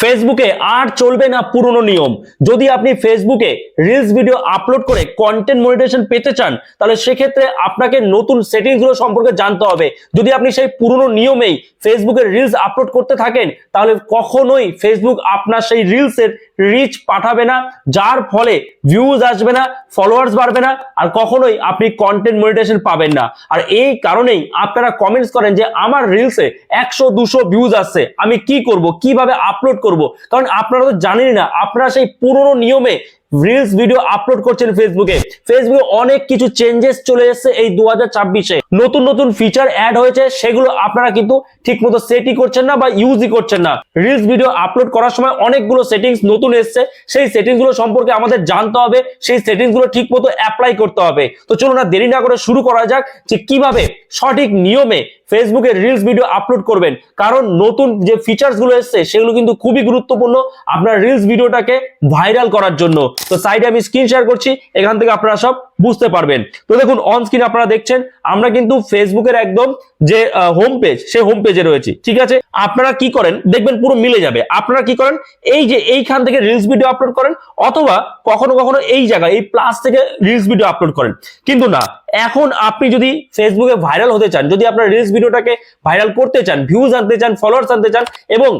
ফেসবুকে আর চলবে না পুরনো নিয়ম। যদি আপনি ফেসবুকে রিলস ভিডিও আপলোড করে কন্টেন্ট মনিটেশন পেতে চান, তাহলে সেক্ষেত্রে আপনাকে নতুন সেটিংসগুলো সম্পর্কে জানতে হবে। যদি আপনি সেই পুরনো নিয়মেই ফেসবুকে রিলস আপলোড করতে থাকেন, তাহলে কখনোই ফেসবুক আপনার সেই রিলসের রিচ পাঠাবে না, যার ফলে ভিউজ আসবে না ফলোয়ার্স বাড়বে না, আর কখনোই আপনি কন্টেন্ট মনিটেশন পাবেন না। আর এই কারণেই আপনারা কমেন্টস করেন যে, আমার রিলসে একশো, দুশো ভিউজ আসছে, আমি কি করব? কীভাবে আপলোড করব। কারণ আপনারা তো জানেনই না আপনারা সেই পুরনো নিয়মে রিলস ভিডিও আপলোড করছেন ফেসবুকে ফেসবুকে অনেক কিছু চেঞ্জেস চলে এসেছে এই দু হাজার নতুন নতুন ফিচার অ্যাড হয়েছে, সেগুলো আপনারা কিন্তু ঠিক মতো সেটই করছেন না বা ইউজই করছেন না। রিলস ভিডিও আপলোড করার সময় অনেকগুলো সেটিংস নতুন এসছে, সেই সেটিংসগুলো সম্পর্কে আমাদের জানতে হবে, সেই সেটিংসগুলো ঠিক মতো অ্যাপ্লাই করতে হবে। তো চলুন না দেরি না করে শুরু করা যাক যে কীভাবে সঠিক নিয়মে ফেসবুকে রিলস ভিডিও আপলোড করবেন। কারণ নতুন যে ফিচার্সগুলো এসছে, সেগুলো কিন্তু খুবই গুরুত্বপূর্ণ আপনার রিলস ভিডিওটাকে ভাইরাল করার জন্য। তো সাইডে আমি স্ক্রিন শেয়ার করছি, এখান থেকে আপনারা সব বুঝতে পারবেন। তো দেখুন অন স্ক্রিন আপনারা দেখছেন, আমরা কিন্তু ফেসবুকের একদম যে হোম পেজ সেই হোম পেজে রয়েছি, ঠিক আছে? আপনারা কি করেন, দেখবেন পুরো মিলে যাবে। আপনারা কি করেন, এই যে এইখান থেকে রিলস ভিডিও আপলোড করেন, অথবা কখনো কখনো এই জায়গায়, এই প্লাস থেকে রিলস ভিডিও আপলোড করেন। কিন্তু না, এখন আপনি যদি ফেসবুকে ভাইরাল হতে চান, যদি আপনার রিলস ভিডিওটাকে ভাইরাল করতে চান ভিউজ আনতে চান ফলোয়ার্স আনতে চান, এবং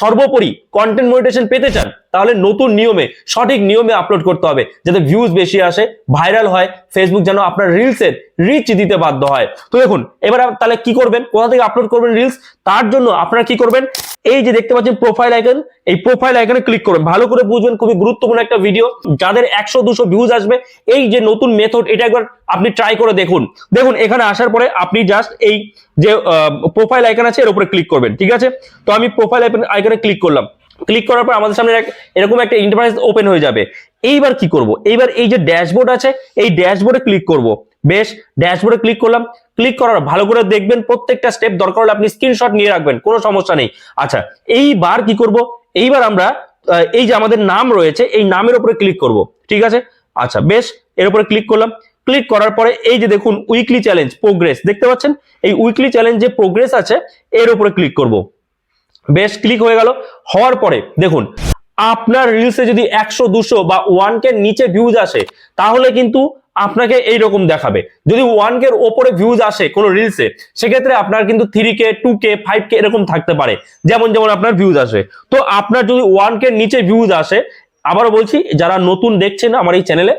সর্বোপরি কন্টেন্ট মনিটেশন পেতে চান তাহলে নতুন নিয়মে, সঠিক নিয়মে আপলোড করতে হবে, যাতে ভিউজ বেশি আসে ভাইরাল হয় ফেসবুক যেন আপনার রিলসের রিচ দিতে বাধ্য হয়। তো দেখুন, এবার তাহলে কি করবেন? কোথা থেকে আপলোড করবেন রিলস তার জন্য আপনারা কি করবেন? এই যে দেখতে পাচ্ছেন প্রোফাইল আইকন এই প্রোফাইল আইকনে ক্লিক করবেন। ভালো করে বুঝবেন, খুবই গুরুত্বপূর্ণ একটা ভিডিও যাদের একশো, দুশো ভিউজ আসবে, এই যে নতুন মেথড এটা একবার আপনি ট্রাই করে দেখুন। দেখুন, এখানে আসার পরে আপনি জাস্ট এই যে প্রোফাইল আইকন আছে, এর উপরে ক্লিক করবেন, ঠিক আছে? তো আমি প্রোফাইল আইকনে ক্লিক করলাম। ক্লিক করার পর আমাদের সামনে এরকম একটা ইন্টারফেস ওপেন হয়ে যাবে। এইবার কি করব? এইবার এই যে ড্যাশবোর্ড আছে, এই ড্যাশবোর্ডে ক্লিক করব। বেশ ড্যাশবোর্ডে ক্লিক করলাম। ক্লিক করার ভালো করে দেখবেন, প্রত্যেকটা স্টেপ দরকার হলে আপনি স্ক্রিনশট নিয়ে রাখবেন, কোনো সমস্যা নেই। আচ্ছা এইবার কি করব? এইবার আমরা এই যে আমাদের নাম রয়েছে, এই নামের উপরে ক্লিক করব। ঠিক আছে? আচ্ছা বেশ, এর উপরে ক্লিক করলাম। ক্লিক করার পরে এই যে দেখুন উইকলি চ্যালেঞ্জ প্রোগ্রেস দেখতে পাচ্ছেন? এই উইকলি চ্যালেঞ্জ যে প্রোগ্রেস আছে, এর উপরে ক্লিক করব। বেশ ক্লিক হয়ে গেল। হওয়ার পরে দেখুন, আপনার রিলসে যদি একশো, দুশো বা ওয়ান কে নিচে ভিউজ আসে, তাহলে কিন্তু আপনাকে এই রকম দেখাবে। যদি ওয়ান কে ওপরে ভিউজ আসে কোনো রিলসে সেক্ষেত্রে আপনার কিন্তু three K two K five K এরকম থাকতে পারে। যেমন যেমন আপনার ভিউজ আসে। তো আপনার যদি ওয়ান কে নিচে ভিউজ আসে আবারও বলছি, যারা নতুন দেখছেন আমার এই চ্যানেলে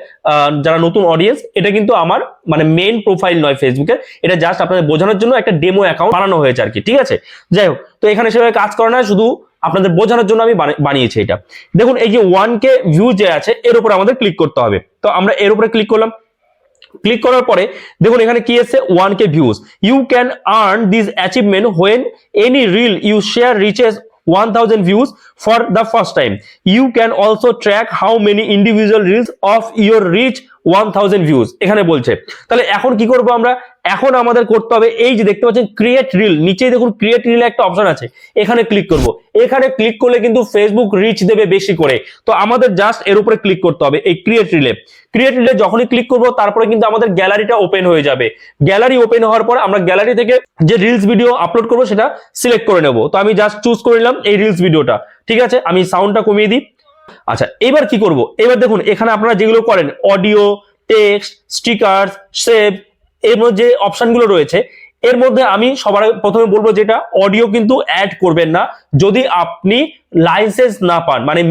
যারা নতুন অডিয়েন্স এটা কিন্তু আমার মানে মেইন প্রোফাইল নয় ফেসবুকের এটা জাস্ট আপনাদের বোঝানোর জন্য একটা ডেমো অ্যাকাউন্ট বানানো হয়েছে আর কি, ঠিক আছে? যাই হোক, তো এখানে সেভাবে কাজ করে না শুধু আপনাদের বোঝানোর জন্য আমি বানি- বানিয়েছি এটা। দেখুন, এই যে ওয়ান কে ভিউ যে আছে, এর উপরে আমাদের ক্লিক করতে হবে। তো আমরা এর উপরে ক্লিক করলাম। ক্লিক করার পরে, দেখুন, এখানে কি আছে one K views you can earn this achievement when any reel you share reaches 1000 views for the first time. You can also track how many individual reels of your reach 1000 views. এখানে বলছে। তাহলে এখন কি করব আমরা? এখন আমাদের করতে হবে এই যে দেখতে পাচ্ছেন ক্রিয়েট রিল নিচেই দেখুন ক্রিয়েট রিল একটা অপশন আছে। এখানে ক্লিক করব। এখানে ক্লিক করলে কিন্তু ফেসবুক রিচ দেবে বেশি করে। তো আমাদের জাস্ট এর উপরে ক্লিক করতে হবে এই ক্রিয়েট রিলে ক্রিয়েট রিলে যখনই ক্লিক করব, তারপরে কিন্তু আমাদের গ্যালারিটা ওপেন হয়ে যাবে। গ্যালারি ওপেন হওয়ার পর আমরা গ্যালারি থেকে যে রিলস ভিডিও আপলোড করব, সেটা সিলেক্ট করে নেব। তো আমি জাস্ট চুজ করে নিলাম এই রিলস ভিডিওটা ঠিক আছে? আমি সাউন্ডটা কমিয়ে দিই। আচ্ছা এবার কি করব? এবার দেখুন, এখানে আপনারা যেগুলো করেন অডিও টেক্সট স্টিকার সেভ এর মধ্যে যে অপশনগুলো রয়েছে, এর মধ্যে আমি সবার প্রথমে বলব যেটা অডিও কিন্তু অ্যাড করবেন না। যদি আপনি লাইসেন্স না পান মানে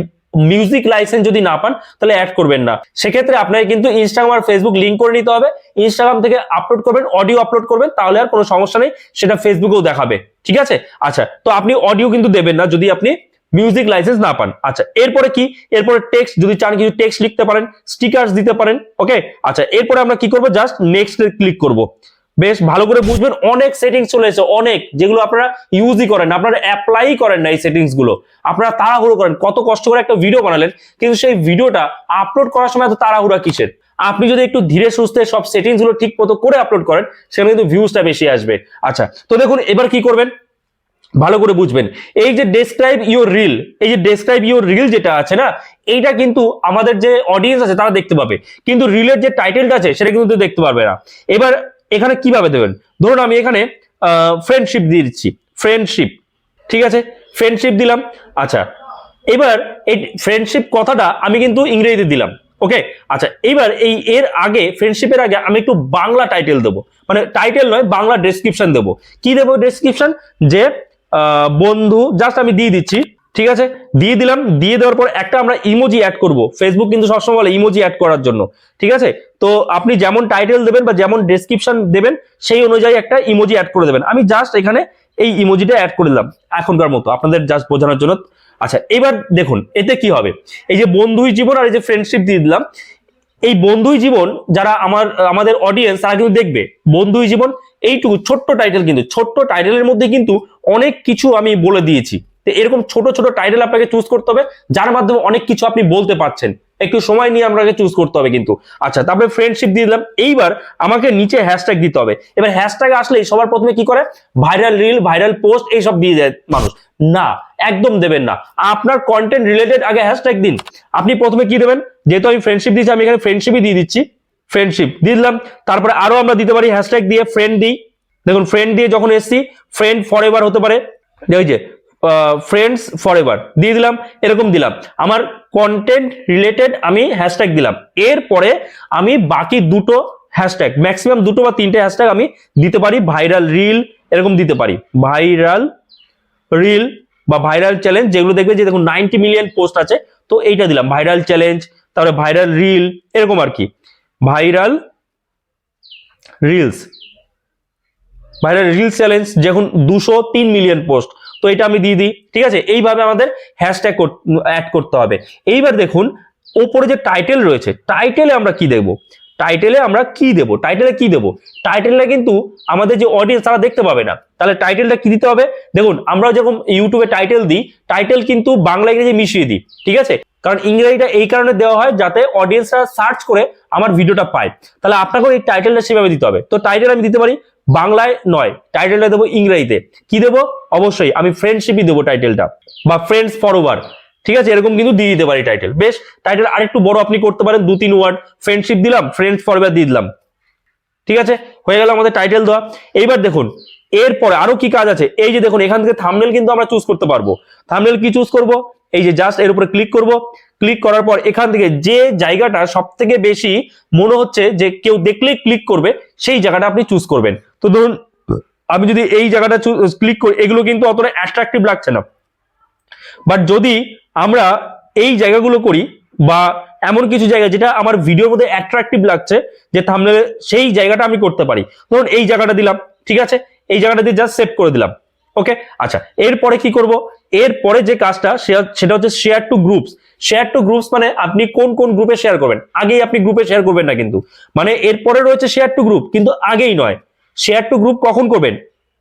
মিউজিক লাইসেন্স যদি না পান, তাহলে অ্যাড করবেন না। সেক্ষেত্রে আপনাকে কিন্তু ইনস্টাগ্রাম আর ফেসবুক লিঙ্ক করে নিতে হবে। ইনস্টাগ্রাম থেকে আপলোড করবেন অডিও আপলোড করবেন, তাহলে আর কোনো সমস্যা নেই, সেটা ফেসবুকেও দেখাবে। ঠিক আছে? আচ্ছা তো আপনি অডিও কিন্তু দেবেন না, যদি আপনি মিউজিক লাইসেন্স না পান। আচ্ছা এরপরে কি? এরপরে টেক্সট যদি চান কিছু টেক্সট লিখতে পারেন স্টিকার্স দিতে পারেন ওকে আচ্ছা এরপরে আমরা কি করব? জাস্ট নেক্সট ক্লিক করব। বেশ ভালো করে বুঝবেন, অনেক সেটিংস চলে এসেছে, অনেক, যেগুলো আপনারা ইউজই করেন আপনারা অ্যাপ্লাই করেন না এই সেটিংসগুলো। আপনারা তাড়াহুড়ো করেন, কত কষ্ট করে একটা ভিডিও বানালেন, কিন্তু সেই ভিডিওটা আপলোড করার সময় এত তাড়াহুড়া কিসের? আপনি যদি একটু ধীরে সুস্থে সব সেটিংসগুলো ঠিক মতো করে আপলোড করেন, সেখানে কিন্তু ভিউজটা বেশি আসবে। আচ্ছা তো দেখুন, এবার কি করবেন? ভালো করে বুঝবেন। এই যে ডেসক্রাইব ইউর রিল এই যে ডেসক্রাইব ইউর রিল যেটা আছে না, এইটা কিন্তু আমাদের যে অডিয়েন্স আছে তারা দেখতে পাবে। কিন্তু রিলের যে টাইটেলটা আছে, সেটা কিন্তু দেখতে পারবে না। এবার এখানে কীভাবে দেবেন? ধরুন আমি এখানে ফ্রেন্ডশিপ দিয়ে দিচ্ছি। ফ্রেন্ডশিপ ঠিক আছে? ফ্রেন্ডশিপ দিলাম। আচ্ছা এবার এই ফ্রেন্ডশিপ কথাটা আমি কিন্তু ইংরেজিতে দিলাম। ওকে আচ্ছা এইবার এই এর আগে ফ্রেন্ডশিপের আগে আমি একটু বাংলা টাইটেল দেবো। মানে টাইটেল নয়, বাংলা ডেসক্রিপশন দেবো। কি দেবো ডেসক্রিপশন যে বন্ধু জাস্ট আমি দিয়ে দিচ্ছি, ঠিক আছে? দিয়ে দিলাম, দিয়ে দেওয়ার পর একটা আমরা ইমোজি অ্যাড করব। ফেসবুক কিন্তু সবসময় বলে ইমোজি অ্যাড করার জন্য, ঠিক আছে? তো আপনি যেমন টাইটেল দেবেন বা যেমন ডেসক্রিপশন দেবেন, সেই অনুযায়ী একটা ইমোজি অ্যাড করে দেবেন। আমি জাস্ট এখানে এই ইমোজিটা অ্যাড করে দিলাম, এখনকার মতো, আপনাদের জাস্ট বোঝানোর জন্য। আচ্ছা এবার দেখুন, এতে কি হবে? এই যে বন্ধুই জীবন আর এই যে ফ্রেন্ডশিপ দিয়ে দিলাম এই বন্ধুই জীবন যারা আমার, আমাদের অডিয়েন্স তারা কিন্তু দেখবে। বন্ধুই জীবন, এইটুকু ছোট্ট টাইটেল কিন্তু, ছোট্ট টাইটেলের মধ্যে কিন্তু অনেক কিছু আমি বলে দিয়েছি। তো এরকম ছোট ছোট টাইটেল আপনাকে চুজ করতে হবে, যার মাধ্যমে অনেক কিছু আপনি বলতে পারছেন। একটু সময় নিয়ে আপনাকে চুজ করতে হবে কিন্তু। আচ্ছা তারপরে ফ্রেন্ডশিপ দিয়ে দিলাম। এইবার আমাকে নিচে হ্যাশট্যাগ দিতে হবে। এবার হ্যাশট্যাগ আসলেই সবার প্রথমে কি করে? ভাইরাল রিল ভাইরাল পোস্ট এইসব দিয়ে দেয় মানুষ। না, একদম দেবেন না। আপনার কন্টেন্ট রিলেটেড আগে হ্যাশট্যাগ দিন। আপনি প্রথমে কি দেবেন? যেহেতু আমি ফ্রেন্ডশিপ দিয়েছি, আমি এখানে ফ্রেন্ডশিপই দিয়ে দিচ্ছি। ফ্রেন্ডশিপ দিয়ে দিলাম। তারপরে আরও আমরা দিতে পারি হ্যাশট্যাগ দিয়ে ফ্রেন্ড দিই দেখুন ফ্রেন্ড দিয়ে যখন এসছি ফ্রেন্ড ফর এভার হতে পারে। ওই যে ফ্রেন্ডস ফর এভার দিয়ে দিলাম, এরকম দিলাম। আমার কন্টেন্ট রিলেটেড আমি হ্যাশট্যাগ দিলাম। এরপরে আমি বাকি দুটো হ্যাশট্যাগ ম্যাক্সিমাম দুটো বা তিনটে হ্যাশট্যাগ আমি দিতে পারি ভাইরাল রিল এরকম দিতে পারি। ভাইরাল রিল বা ভাইরাল চ্যালেঞ্জ যেগুলো দেখবে যে দেখুন নাইনটি মিলিয়ন পোস্ট আছে, তো এইটা দিলাম ভাইরাল চ্যালেঞ্জ তারপরে ভাইরাল রিল এরকম আর কি। Viral reels viral reels challenge যখন দুশো তিন মিলিয়ন পোস্ট তো এটা আমি দিয়ে দিই, ঠিক আছে? এইভাবে আমাদের হ্যাশট্যাগ অ্যাড করতে হবে। এইবার দেখুন, ওপরে যে টাইটেল রয়েছে টাইটেলে আমরা কি দেখব টাইটেলে আমরা কি দেব? টাইটেলে কি দেব? টাইটেলটা কিন্তু আমাদের যে অডিয়েন্স তারা দেখতে পাবে না। তাহলে টাইটেলটা কি দিতে হবে? দেখুন, আমরা যখন ইউটিউবে টাইটেল দিই টাইটেল কিন্তু বাংলা ইংরেজি মিশিয়ে দিই, ঠিক আছে? কারণ ইংরেজিটা এই কারণে দেওয়া হয় যাতে অডিয়েন্সরা সার্চ করে আমার ভিডিওটা পায়। তাহলে আপনাকেও এই টাইটেলটা সেভাবে দিতে হবে। তো টাইটেল আমি দিতে পারি বাংলায় নয় টাইটেলটা দেবো ইংরেজিতে। কি দেবো? অবশ্যই আমি ফ্রেন্ডশিপই দেবো টাইটেলটা বা ফ্রেন্ডস ফরওয়ার ঠিক আছে? এরকম কিন্তু দিয়ে দিতে পারি টাইটেল বেশ টাইটেল আরেকটু বড় আপনি করতে পারেন দু তিন ওয়ার্ড ফ্রেন্ডশিপ দিলাম ফ্রেন্ডস ফরওয়ার দিয়ে দিলাম। ঠিক আছে? হয়ে গেল আমাদের টাইটেল দেওয়া। এইবার দেখুন, এরপরে আরও কি কাজ আছে? এই যে দেখুন, এখান থেকে থামনেল কিন্তু আমরা চুজ করতে পারব। থামনেল কি চুজ করব? এই যে জাস্ট এর উপরে ক্লিক করব। ক্লিক করার পর এখান থেকে যে জায়গাটা সব থেকে বেশি মনে হচ্ছে যে কেউ দেখলেই ক্লিক করবে, সেই জায়গাটা আপনি চুজ করবেন। তো ধরুন, আমি যদি এই জায়গাটা ক্লিক করি, এগুলো কিন্তু অতটা অ্যাট্রাকটিভ লাগছে না। বাট যদি আমরা এই জায়গাগুলো করি, বা এমন কিছু জায়গা যেটা আমার ভিডিওর মধ্যে অ্যাট্রাকটিভ লাগছে, যে থামলে সেই জায়গাটা আমি করতে পারি। ধরুন, এই জায়গাটা দিলাম, ঠিক আছে? এই জায়গাটা দিয়ে জাস্ট সেভ করে দিলাম। ওকে আচ্ছা এরপরে কি করব? এরপরে যে কাজটা, সেটা হচ্ছে share to groups share to groups মানে আপনি কোন কোন গ্রুপে শেয়ার করবেন? আগেই আপনি গ্রুপে শেয়ার করবেন না কিন্তু। মানে এরপরে রয়েছে শেয়ার টু গ্রুপ কিন্তু আগেই নয়। শেয়ার টু গ্রুপ কখন করবেন?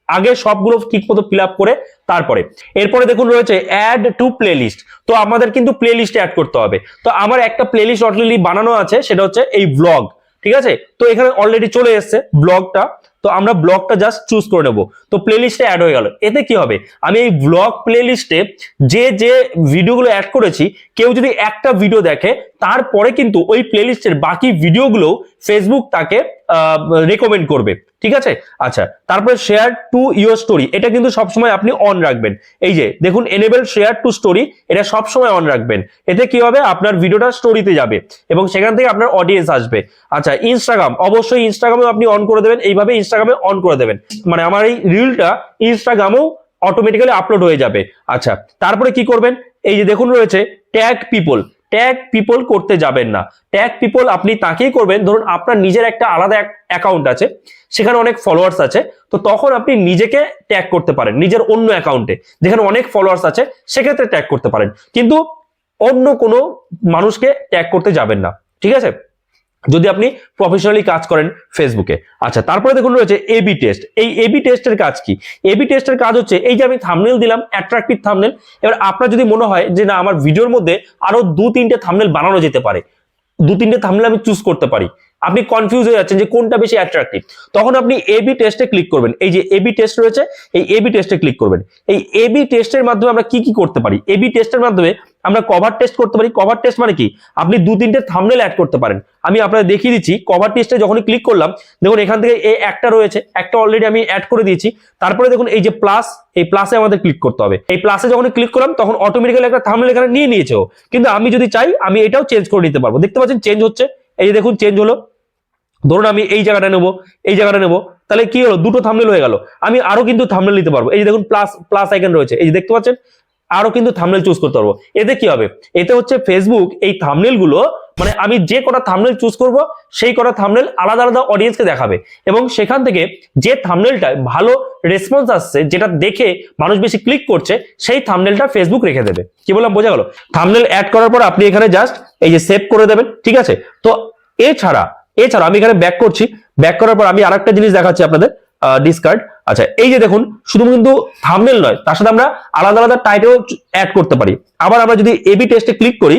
আগে সবগুলো ঠিক মতো ফিল করে তারপরে। এরপরে দেখুন রয়েছে অ্যাড টু প্লেলিস্ট তো আমাদের কিন্তু প্লেলিস্টে অ্যাড করতে হবে। তো আমার একটা প্লেলিস্ট অলরেডি বানানো আছে, সেটা হচ্ছে এই ব্লগ ঠিক আছে? তো এখানে অলরেডি চলে এসেছে ব্লগটা তো আমরা ব্লগটা জাস্ট চুজ করে নেব। তো প্লেলিস্টে অ্যাড হয়ে গেল। এতে কি হবে? আমি এই ব্লগ প্লেলিস্টে যে যে ভিডিওগুলো অ্যাড করেছি, কেউ যদি একটা ভিডিও দেখে, তারপরে কিন্তু ওই প্লেলিস্টের বাকি ভিডিওগুলো ফেসবুক তাকে রেকমেন্ড করবে, ঠিক আছে? আচ্ছা তারপরে শেয়ার টু ইউর স্টোরি এটা কিন্তু সবসময় আপনি অন রাখবেন। এই যে, দেখুন এনেবেল শেয়ার টু স্টোরি এটা সবসময় অন রাখবেন। এতে কি হবে? আপনার ভিডিওটা স্টোরিতে যাবে এবং সেখান থেকে আপনার অডিয়েন্স আসবে। আচ্ছা ইনস্টাগ্রাম অবশ্যই ইনস্টাগ্রামে আপনি অন করে দেবেন। এইভাবে ইনস্টাগ্রামে অন করে দেবেন। মানে আমার এই রিলটা ইনস্টাগ্রামেও অটোমেটিক্যালি আপলোড হয়ে যাবে। আচ্ছা তারপরে কি করবেন? এই যে দেখুন, রয়েছে ট্যাগ পিপল ট্যাগ পিপল করতে যাবেন না। ট্যাগ পিপল আপনি তাকেই করবেন। ধরুন আপনার নিজের একটা আলাদা অ্যাকাউন্ট আছে, সেখানে অনেক ফলোয়ার্স আছে, তো তখন আপনি নিজেকে ট্যাগ করতে পারেন, নিজের অন্য অ্যাকাউন্টে যেখানে অনেক ফলোয়ার্স আছে, সেক্ষেত্রে ট্যাগ করতে পারেন। কিন্তু অন্য কোনো মানুষকে ট্যাগ করতে যাবেন না। ঠিক আছে? যদি আপনি প্রফেশনালি কাজ করেন ফেসবুকে আচ্ছা তারপরে দেখুন রয়েছে এবি টেস্ট এই এবি টেস্টের কাজ কি? এবি টেস্টের কাজ হচ্ছে, এই যে আমি থামনেল দিলাম অ্যাট্রাকটিভ থামনেল এবার আপনার যদি মনে হয় যে না, আমার ভিডিওর মধ্যে আরও দু তিনটে থামনেল বানানো যেতে পারে, দু তিনটে থামনেল আমি চুজ করতে পারি, আপনি কনফিউজ হয়ে যাচ্ছেন যে কোনটা বেশি অ্যাট্রাকটিভ তখন আপনি এবি টেস্টে ক্লিক করবেন। এই যে এবি টেস্ট রয়েছে, এই এবি টেস্টে ক্লিক করবেন। এই এবি টেস্টের মাধ্যমে আমরা কি কি করতে পারি? এবি টেস্টের মাধ্যমে আমরা কভার টেস্ট করতে পারি। কভার টেস্ট মানে কি? আপনি দু তিনটে থামনেল অ্যাড করতে পারেন। আমি আপনাদের দেখিয়ে দিচ্ছি কভার টেস্টে যখনই ক্লিক করলাম, দেখুন এখান থেকে এই একটা রয়েছে, একটা অলরেডি আমি অ্যাড করে দিয়েছি। তারপরে দেখুন এই যে প্লাস এই প্লাসে আমাদের ক্লিক করতে হবে। এই প্লাসে যখন ক্লিক করলাম, তখন অটোমেটিক্যালি একটা থামনেল এখানে নিয়ে নিয়েছে। কিন্তু আমি যদি চাই, আমি এটাও চেঞ্জ করে নিতে পারব। দেখতে পাচ্ছেন চেঞ্জ হচ্ছে। এই যে দেখুন চেঞ্জ হলো। ধরুন আমি এই জায়গাটা নেব, এই জায়গাটা নেব। তাহলে কি হলো? দুটো থামনেল হয়ে গেল। আমি আরও কিন্তু থামনেল নিতে পারব। এই যে দেখুন প্লাস প্লাস আইকন রয়েছে। এই যে দেখতে পাচ্ছেন? আরও কিন্তু থামনেল চুজ করতে পারব। এতে কি হবে? এতে হচ্ছে ফেসবুক এই থামনেলগুলো মানে আমি যে কটা থামনেল চুজ করব, সেই কটা থামনেল আলাদা আলাদা অডিয়েন্সকে দেখাবে। এবং সেখান থেকে যে থামনেলটা ভালো রেসপন্স আসছে, যেটা দেখে মানুষ বেশি ক্লিক করছে, সেই থামনেলটা ফেসবুক রেখে দেবে। কি বললাম, বোঝা গেল? থামনেল অ্যাড করার পর আপনি এখানে জাস্ট এই যে সেভ করে দেবেন, ঠিক আছে? তো এছাড়া এছাড়া আমি এখানে ব্যাক করছি। ব্যাক করার পর আমি আরেকটা জিনিস দেখাচ্ছি আপনাদের ডিসকার্ড আচ্ছা এই যে দেখুন শুধু কিন্তু থামনেল নয়, তার সাথে আমরা আলাদা আলাদা টাইটেল অ্যাড করতে পারি। আবার আমরা যদি এবি টেস্টে ক্লিক করি,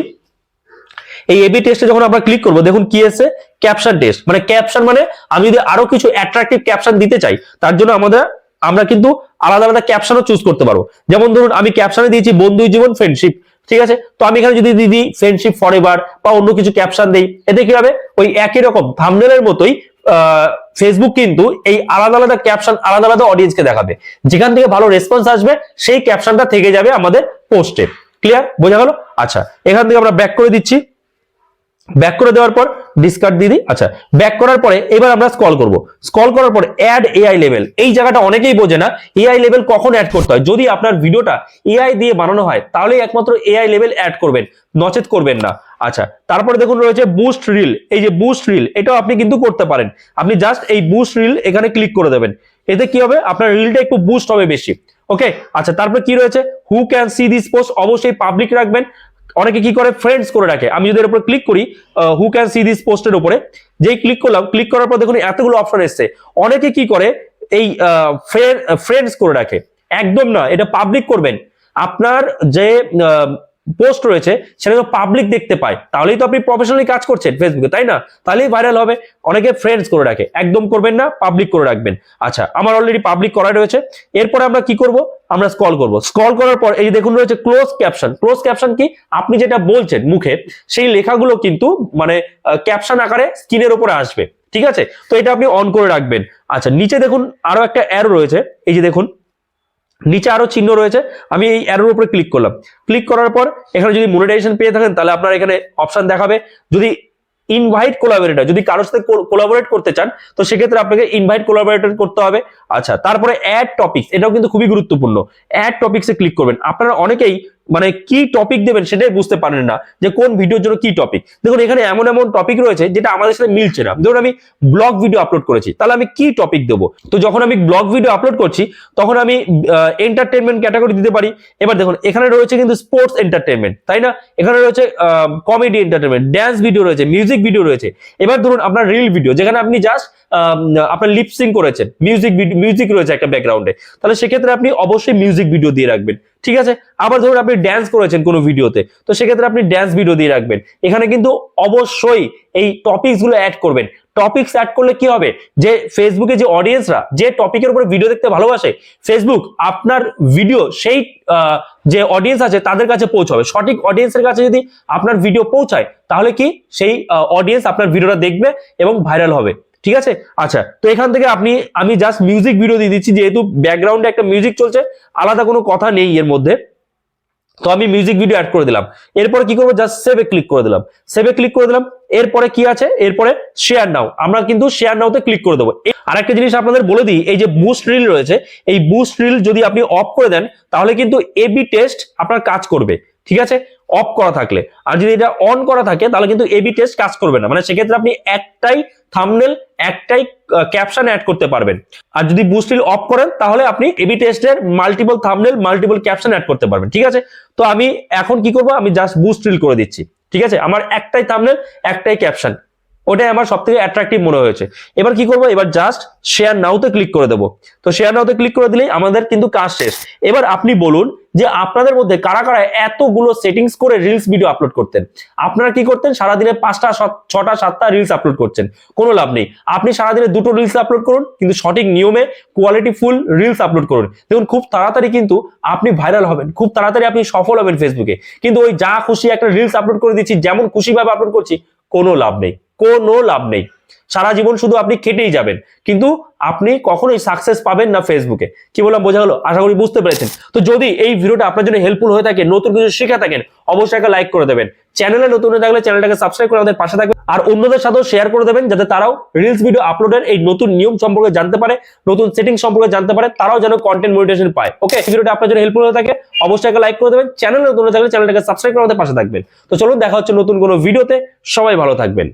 এই এবি টেস্টে যখন আমরা ক্লিক করব, দেখুন কি এসে ক্যাপশন টেস্ট মানে ক্যাপশন মানে আমি যদি আরও কিছু অ্যাট্রাকটিভ ক্যাপশন দিতে চাই, তার জন্য আমাদের, আমরা কিন্তু আলাদা আলাদা ক্যাপশনও চুজ করতে পারব। যেমন ধরুন, আমি ক্যাপশনে দিয়েছি বন্ধু জীবন ফ্রেন্ডশিপ ঠিক আছে? তো আমি এখানে যদি দিই ফ্রেন্ডশিপ ফর এভার বা অন্য কিছু ক্যাপশন দেই, এতে কি হবে? ওই একই রকম থামনেলের মতোই ফেসবুক কিন্তু এই আলাদা আলাদা ক্যাপশন আলাদা আলাদা অডিয়েন্সকে দেখাবে। যেখান থেকে ভালো রেসপন্স আসবে, সেই ক্যাপশনটা থেকে যাবে আমাদের পোস্টে ক্লিয়ার বোঝা গেল? আচ্ছা এখান থেকে আমরা ব্যাক করে দিচ্ছি। ব্যাক করে দেওয়ার পর ডিসকার্ড দিয়ে দিই। আচ্ছা ব্যাক করার পরে এবার আমরা স্ক্রল করব। স্ক্রল করার পর অ্যাড এআই লেভেল এই জায়গাটা অনেকেই বোঝে না এআই লেভেল কখন অ্যাড করতে হয়। যদি আপনার ভিডিওটা এআই দিয়ে বানানো হয়, তাহলেই একমাত্র এআই লেভেল অ্যাড করবেন, নচেত করবেন না। আচ্ছা তারপরে দেখুন রয়েছে বুস্ট রিল এই যে বুস্ট রিল এটাও আপনি কিন্তু করতে পারেন। আপনি জাস্ট এই বুস্ট রিল এখানে ক্লিক করে দেবেন। এতে কি হবে? আপনার রিলটা একটু বুস্ট হবে বেশি। ওকে আচ্ছা তারপরে কি রয়েছে? Who can see this post অবশ্যই পাবলিক রাখবেন। অনেকে কি করে? ফ্রেন্ডস করে রাখে। আমি যদি এর উপর ক্লিক করি হু ক্যান সি দিস পোস্টের উপরে, যেই ক্লিক করলাম ক্লিক করার পর দেখুন এতগুলো অপশন এসছে। অনেকে কি করে? এই ফ্রেন্ডস করে রাখে। একদম না, এটা পাবলিক করবেন। আপনার যে পোস্ট রয়েছে, সেটা তো পাবলিক দেখতে পায়। তাহলেই তো আপনি প্রফেশনালি কাজ করছেন ফেসবুকে তাই না? তাহলেই ভাইরাল হবে। অনেকে ফ্রেন্ডস করে রাখে। একদম করবেন না পাবলিক করে রাখবেন। আচ্ছা আমার অলরেডি পাবলিক করা রয়েছে। এরপরে আমরা কি করব? আমরা স্ক্রল করব। স্ক্রল করার পর এই দেখুন রয়েছে ক্লোজ ক্যাপশন ক্লোজ ক্যাপশন কি? আপনি যেটা বলছেন মুখে, সেই লেখাগুলো কিন্তু মানে ক্যাপশন আকারে স্ক্রিনের উপরে আসবে। ঠিক আছে? তো এটা আপনি অন করে রাখবেন। আচ্ছা নিচে দেখুন আরও একটা অ্যারো রয়েছে। এই যে দেখুন নিচে আরও চিহ্ন রয়েছে। আমি এই অ্যারোর উপরে ক্লিক করলাম। ক্লিক করার পর এখানে যদি মনিটাইজেশন পেয়ে থাকেন, তাহলে আপনার এখানে অপশন দেখাবে। যদি ইনভাইট কোলাবোরেটর যদি কারোর সাথে কোলাবোরেট করতে চান, তো সেক্ষেত্রে আপনাকে ইনভাইট কোলাবোরেটর করতে হবে। আচ্ছা তারপরে অ্যাড টপিক্স এটাও কিন্তু খুবই গুরুত্বপূর্ণ। অ্যাড টপিকসে ক্লিক করবেন। আপনারা অনেকেই মানে কি টপিক দেবেন সেটাই বুঝতে পারেন না যে কোন ভিডিওর জন্য কি টপিক দেখুন, এখানে এমন এমন টপিক রয়েছে যেটা আমাদের সাথে মিলছে না। ধরুন, আমি ব্লগ ভিডিও আপলোড করেছি, তাহলে আমি কি টপিক দেবো? তো যখন আমি ব্লগ ভিডিও আপলোড করছি, তখন আমি এন্টারটেনমেন্ট ক্যাটাগরি দিতে পারি। এবার দেখুন, এখানে রয়েছে কিন্তু স্পোর্টস এন্টারটেনমেন্ট তাই না? এখানে রয়েছে কমেডি এন্টারটেনমেন্ট ড্যান্স ভিডিও রয়েছে মিউজিক ভিডিও রয়েছে। এবার ধরুন, আপনার রিল ভিডিও যেখানে আপনি জাস্ট আপনার লিপসিং করেছেন মিউজিক মিউজিক রয়েছে একটা ব্যাকগ্রাউন্ডে তাহলে সেক্ষেত্রে আপনি অবশ্যই মিউজিক ভিডিও দিয়ে রাখবেন, ঠিক আছে? আবার ধরুন, আপনি ড্যান্স করেছেন কোনো ভিডিওতে তো সেক্ষেত্রে আপনি ড্যান্স ভিডিও দিয়ে রাখবেন। এখানে কিন্তু অবশ্যই এই টপিকসগুলো অ্যাড করবেন। টপিকস অ্যাড করলে কি হবে? যে ফেসবুকে যে অডিয়েন্সরা যে টপিকের উপরে ভিডিও দেখতে ভালোবাসে ফেসবুক আপনার ভিডিও সেই যে অডিয়েন্স আছে তাদের কাছে পৌঁছাবে। সঠিক অডিয়েন্সের কাছে যদি আপনার ভিডিও পৌঁছায়, তাহলে কি সেই অডিয়েন্স আপনার ভিডিওটা দেখবে এবং ভাইরাল হবে। ঠিক আছে? আচ্ছা তো এখান থেকে আপনি, আমি জাস্ট মিউজিক ভিডিও দিয়ে দিচ্ছি, যেহেতু ব্যাকগ্রাউন্ডে একটা মিউজিক চলছে, আলাদা কোনো কথা নেই এর মধ্যে। তো আমি মিউজিক ভিডিও অ্যাড করে দিলাম। এরপরে কি করব? জাস্ট সেভে ক্লিক করে দিলাম। সেভে ক্লিক করে দিলাম। এরপরে কি আছে? এরপরে শেয়ার নাও আমরা কিন্তু শেয়ার নাওতে ক্লিক করে দেবো। আরেকটা জিনিস আপনাদের বলে দিই, এই যে বুস্ট রিল রয়েছে, এই বুস্ট রিল যদি আপনি অফ করে দেন, তাহলে কিন্তু এবি টেস্ট আপনার কাজ করবে। ঠিক আছে? অফ করা থাকলে। আর যদি এটা অন করা থাকে, তাহলে কিন্তু এবি টেস্ট কাজ করবে না। মানে সেক্ষেত্রে আপনি একটাই থামনেল একটাই ক্যাপশন অ্যাড করতে পারবেন। আর যদি বুস্টিল অফ করেন, তাহলে আপনি এবি টেস্টের multiple thumbnail multiple caption add করতে পারবেন, ঠিক আছে? তো আমি এখন কি করব? আমি জাস্ট বুস্টিল করে দিচ্ছি, ঠিক আছে? আমার একটাই থামনেল একটাই ক্যাপশন ওটাই আমার সব থেকে অ্যাট্রাকটিভ মনে হয়েছে। এবার কি করব? এবার জাস্ট শেয়ার নাওতে ক্লিক করে দেবো। তো শেয়ার নাওতে ক্লিক করে দিলেই আমাদের কিন্তু কাজ শেষ। এবার আপনি বলুন যে আপনাদের মধ্যে কারা কারা এতগুলো সেটিংস করে রিলস ভিডিও আপলোড করতেন? আপনারা কি করতেন? সারাদিনে পাঁচটা ছটা, সাতটা রিলস আপলোড করছেন কোনো লাভ নেই। আপনি সারাদিনে দুটো রিলস আপলোড করুন, কিন্তু সঠিক নিয়মে কোয়ালিটি ফুল রিলস আপলোড করুন। দেখুন, খুব তাড়াতাড়ি কিন্তু আপনি ভাইরাল হবেন। খুব তাড়াতাড়ি আপনি সফল হবেন ফেসবুকে কিন্তু ওই যা খুশি একটা রিলস আপলোড করে দিচ্ছি, যেমন খুশিভাবে আপলোড করছি, কোনো লাভ নেই। কোনো লাভ নেই। সারা জীবন শুধু আপনি খেটেই যাবেন। কিন্তু আপনি কখনোই সাকসেস পাবেন না ফেসবুকে কি বললাম, বোঝা হলো আশা করি বুঝতে পেরেছেন। তো যদি এই ভিডিওটা আপনার জন্য হেল্পফুল হয়ে থাকে, নতুন কিছু শিখে থাকেন, অবশ্যই একটা লাইক করে দেবেন। চ্যানেলে নতুন হয়ে থাকলে চ্যানেলটাকে সাবস্ক্রাইব করে আমাদের পাশে থাকবেন। আর অন্যদের সাথেও শেয়ার করে দেবেন, যাতে তারাও রিলস ভিডিও আপলোডের এই নতুন নিয়ম সম্পর্কে জানতে পারে, নতুন সেটিং সম্পর্কে জানতে পারে, তারাও যেন কন্টেন্ট মনিটেশন পায়। ওকে ভিডিওটা আপনার জন্য হেল্পফুল হয়ে থাকে, অবশ্যই একটা লাইক করে দেবেন। চ্যানেলে নতুন হয়ে থাকলে চ্যানেলটাকে সাবস্ক্রাইব করে আমাদের পাশে থাকবেন। তো চলুন, দেখা হচ্ছে নতুন কোনো ভিডিওতে সবাই ভালো থাকবেন।